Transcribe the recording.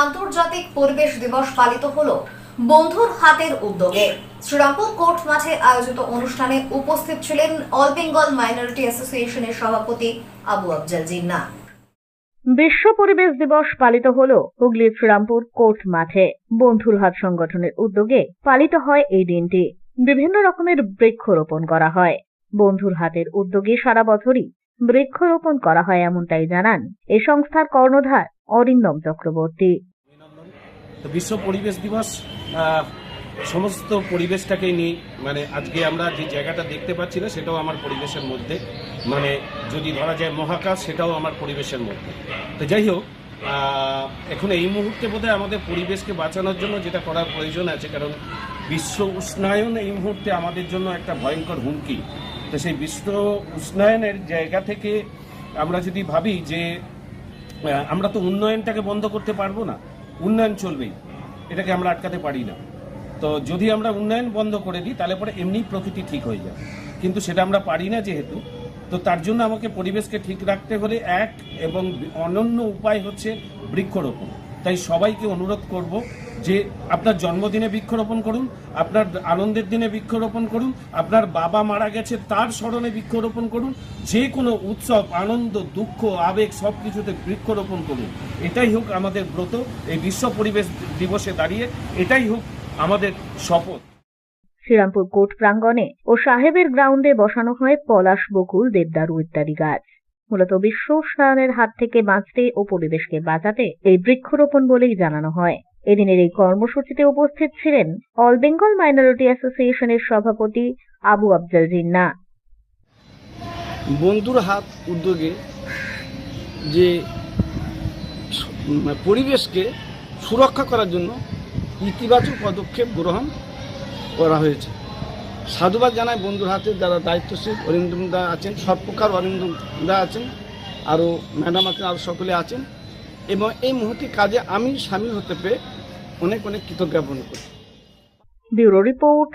আন্তর্জাতিক পরিবেশ দিবস পালিত হলো বন্ধুর হাতের উদ্যোগে। শ্রীরামপুর কোর্ট মাঠে আয়োজিত অনুষ্ঠানে উপস্থিত ছিলেন অল বেঙ্গল মাইনরিটি অ্যাসোসিয়েশনের সভাপতি আবু আফজাল জিন্না। বিশ্ব পরিবেশ দিবস পালিত হল হুগলির শ্রীরামপুর কোর্ট মাঠে। বন্ধুর হাত সংগঠনের উদ্যোগে পালিত হয় এই দিনটি। বিভিন্ন রকমের বৃক্ষরোপণ করা হয়। বন্ধুর হাতের উদ্যোগে সারা বছরই বৃক্ষরোপণ করা হয় এমনটাই জানান এই সংস্থার কর্ণধার অরিন্দম চক্রবর্তী তো বিশ্ব পরিবেশ দিবস সমস্ত পরিবেশটাকে নিয়ে মানে আজকে আমরা যে জায়গাটা দেখতে পাচ্ছি না, সেটাও আমার পরিবেশের মধ্যে। মানে যদি ধরা যায় মহাকাশ, সেটাও আমার পরিবেশের মধ্যে। তো যাই হোক এখন এই মুহূর্তে বোধহয় আমাদের পরিবেশকে বাঁচানোর জন্য যেটা করার প্রয়োজন আছে, কারণ বিশ্ব উষ্ণায়ন এই মুহূর্তে আমাদের জন্য একটা ভয়ঙ্কর হুমকি। তো সেই বিশ্ব উষ্ণায়নের জায়গা থেকে আমরা যদি ভাবি যে আমরা তো উন্নয়নটাকে বন্ধ করতে পারব না। উন্নয়ন চলবেই। এটাকে আমরা আটকাতে পারি না। তো যদি আমরা উন্নয়ন বন্ধ করে দিই, তাহলে পরে এমনি প্রকৃতি ঠিক হয়ে যায় কিন্তু সেটা আমরা পারি না যেহেতু। তো তার জন্য আমাকে পরিবেশকে ঠিক রাখতে হলে এক এবং অনন্য উপায় হচ্ছে বৃক্ষরোপণ। তাই সবাইকে অনুরোধ করব যে আপনার জন্মদিনে বৃক্ষরোপণ করুন, আপনার আনন্দের দিনে বৃক্ষরোপণ করুন, আপনার বাবা মারা গেছে তার স্মরণে বৃক্ষরোপণ করুন, যে কোনো উৎসব, আনন্দ, দুঃখ, আবেগ সব কিছুতে বৃক্ষরোপণ করুন। এটাই হোক আমাদের ব্রত, এই বিশ্ব পরিবেশ দিবসে দাঁড়িয়ে এটাই হোক আমাদের শপথ। শ্রীরামপুর কোর্ট প্রাঙ্গণে ও সাহেবের গ্রাউন্ডে বসানো হয় পলাশ বকুল, দেবদারু ইত্যাদি গাছ। মূলত বিশ্ব উষ্ণায়নের হাত থেকে বাঁচতে ও পরিবেশকে বাঁচাতে এই বৃক্ষরোপণ বলেই জানানো হয়। এদিনের এই কর্মসূচিতে উপস্থিত ছিলেন অল বেঙ্গল মাইনরিটি অ্যাসোসিয়েশনের সভাপতি আবু আফজাল জিন্না। বন্ধুর হাত উদ্যোগে যে পরিবেশকে সুরক্ষা করার জন্য ইতিবাচক পদক্ষেপ গ্রহণ করা হয়েছে। সাধুবাদ জানায় বন্ধুর হাতে যারা দায়িত্বশীল অরিন্দম দা আছেন সর্বপ্রকার অরিন্দম দা আছেন আরও ম্যাডাম আছেন আরও সকলে আছেন। এবং এই মুহূর্তে কাজে আমি সামিল হতে পেরে অনেক অনেক কৃতজ্ঞাপন করি ব্যুরো রিপোর্ট